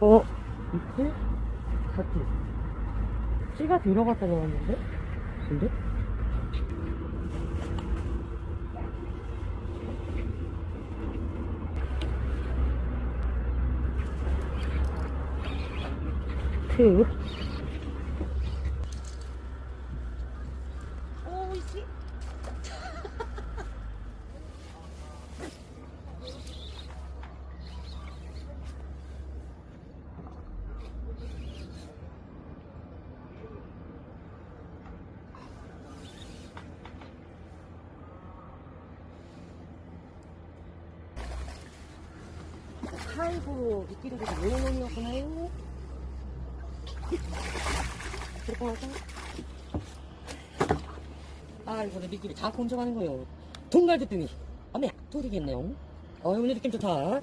어? 밑에? 같이. 씨가 들어갔다 나왔는데? 근데? 그, 오이씨. 아이고, 미끼를 되게 모형놈이었구나요. 들어가서. 아이고, 내 미끼를 자꾸 얹어가는 거요. 동갈 듣더니, 어메, 또 되겠네요. 어이, 오늘 느낌 좋다.